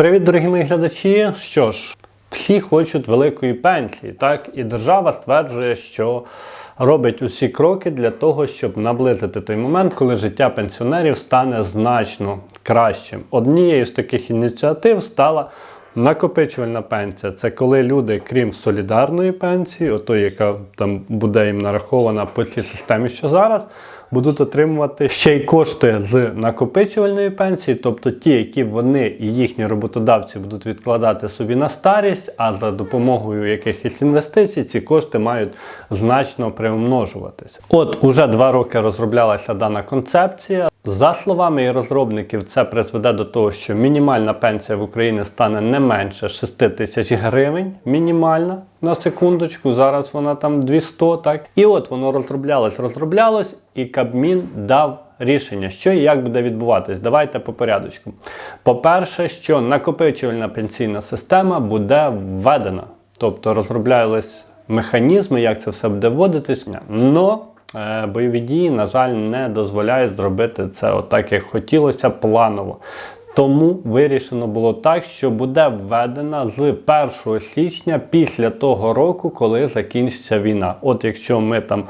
Привіт, дорогі мої глядачі. Що ж, всі хочуть великої пенсії, так? І держава стверджує, що робить усі кроки для того, щоб наблизити той момент, коли життя пенсіонерів стане значно кращим. Однією з таких ініціатив стала накопичувальна пенсія. Це коли люди, крім солідарної пенсії, отої, яка там буде їм нарахована по цій системі, що зараз, будуть отримувати ще й кошти з накопичувальної пенсії, тобто ті, які вони і їхні роботодавці будуть відкладати собі на старість, а за допомогою якихось інвестицій ці кошти мають значно приумножуватися. От уже два роки розроблялася дана концепція. За словами розробників, це призведе до того, що мінімальна пенсія в Україні стане не менше 6 тисяч гривень. Мінімальна на секундочку. Зараз вона там 200, так. І от воно розроблялось, розроблялось, і Кабмін дав рішення, що і як буде відбуватись. Давайте по порядочку. По-перше, що накопичувальна пенсійна система буде введена, тобто розроблялись механізми, як це все буде вводитись. Но Бойові дії, на жаль, не дозволяють зробити це отак, як хотілося планово. Тому вирішено було так, що буде введена з 1 січня після того року, коли закінчиться війна. От якщо ми там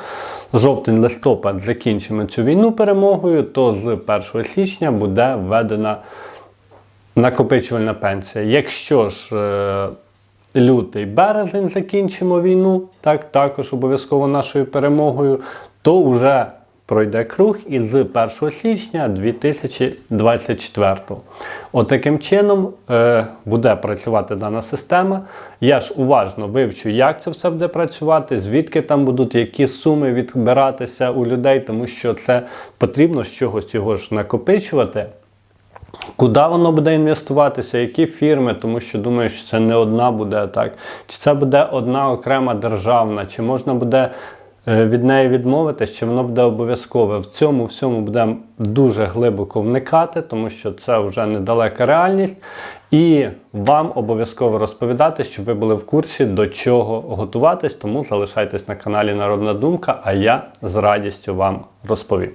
жовтень-листопад закінчимо цю війну перемогою, то з 1 січня буде введена накопичувальна пенсія. Якщо ж е, лютий березень закінчимо війну, так також обов'язково нашою перемогою, то вже пройде круг і з 1 січня 2024. Отаким чином е, буде працювати дана система. Я ж уважно вивчу, як це все буде працювати, звідки там будуть які суми відбиратися у людей, тому що це потрібно з чогось його ж накопичувати. Куди воно буде інвестуватися, які фірми, тому що думаю, що це не одна буде так. Чи це буде одна окрема державна, чи можна буде від неї відмовитись, що воно буде обов'язкове. В цьому всьому будемо дуже глибоко вникати, тому що це вже недалека реальність. І вам обов'язково розповідати, щоб ви були в курсі, до чого готуватись, тому залишайтесь на каналі Народна Думка, а я з радістю вам розповім.